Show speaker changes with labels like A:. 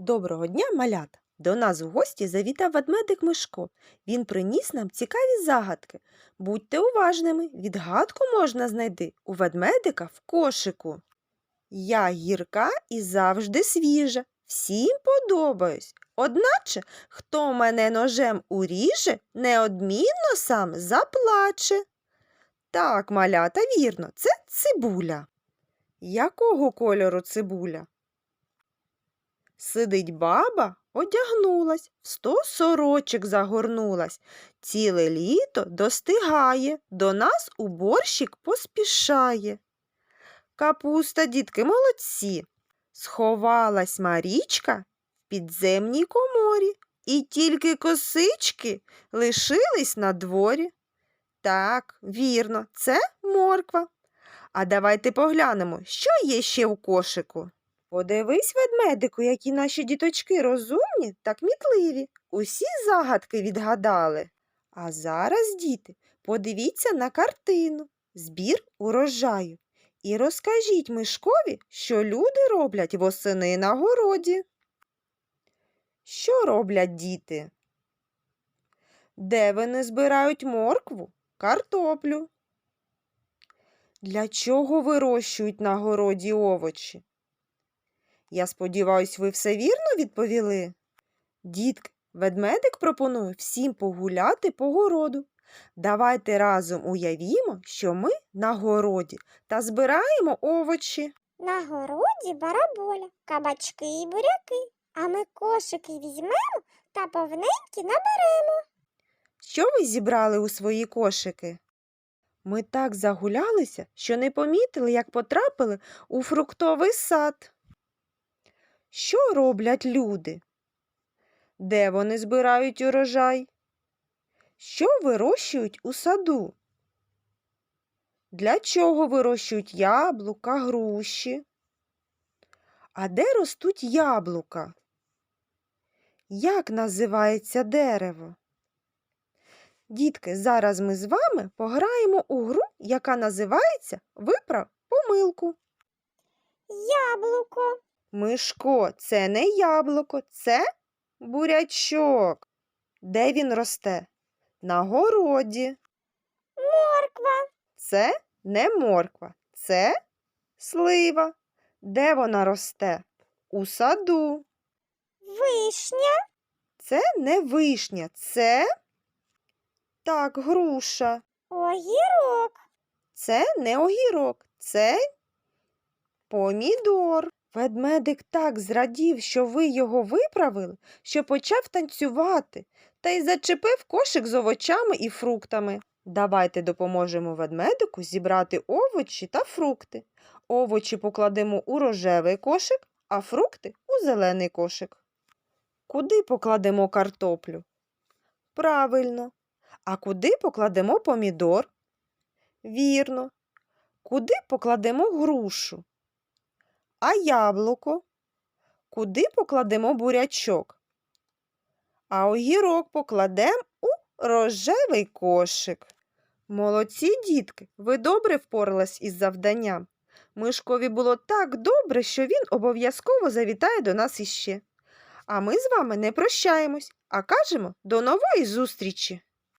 A: Доброго дня, малята! До нас в гості завітав ведмедик Мишко. Він приніс нам цікаві загадки. Будьте уважними, відгадку можна знайти у ведмедика в кошику. Я гірка і завжди свіжа, всім подобаюсь. Одначе, хто мене ножем уріже, неодмінно сам заплаче. Так, малята, вірно, це цибуля. Якого кольору цибуля? Сидить баба, одягнулась, в сто сорочок загорнулась. Ціле літо достигає, до нас у борщик поспішає. Капуста, дітки, молодці. Сховалась Марічка в підземній коморі, і тільки косички лишились на дворі. Так, вірно, це морква. А давайте поглянемо, що є ще у кошику. Подивись, ведмедику, які наші діточки розумні та кмітливі. Усі загадки відгадали. А зараз, діти, подивіться на картину Збір урожаю. І розкажіть Мишкові, що люди роблять восени на городі. Що роблять діти? Де вони збирають моркву, картоплю? Для чого вирощують на городі овочі? Я сподіваюсь, ви все вірно відповіли? Дітки, ведмедик пропонує всім погуляти по городу. Давайте разом уявімо, що ми на городі та збираємо овочі.
B: На городі бараболя, кабачки і буряки, а ми кошики візьмемо та повненькі наберемо.
A: Що ви зібрали у свої кошики? Ми так загулялися, що не помітили, як потрапили у фруктовий сад. Що роблять люди? Де вони збирають урожай? Що вирощують у саду? Для чого вирощують яблука, груші? А де ростуть яблука? Як називається дерево? Дітки, зараз ми з вами пограємо у гру, яка називається Виправ помилку.
B: Яблуко,
A: Мишко, це не яблуко, це бурячок. Де він росте? На городі.
B: морква,
A: Це не морква, це слива. Де вона росте? У саду.
B: вишня,
A: Це не вишня, це так, груша.
B: огірок,
A: Це не огірок, це помідор. Ведмедик так зрадів, що ви його виправили, що почав танцювати та й зачепив кошик з овочами і фруктами. Давайте допоможемо ведмедику зібрати овочі та фрукти. Овочі покладемо у рожевий кошик, а фрукти у зелений кошик. Куди покладемо картоплю? Правильно. А куди покладемо помідор? Вірно. Куди покладемо грушу? А яблуко? Куди покладемо бурячок? А огірок покладемо у рожевий кошик. Молодці, дітки, ви добре впорались із завданням. Мишкові було так добре, що він обов'язково завітає до нас іще. А ми з вами не прощаємось, а кажемо до нової зустрічі!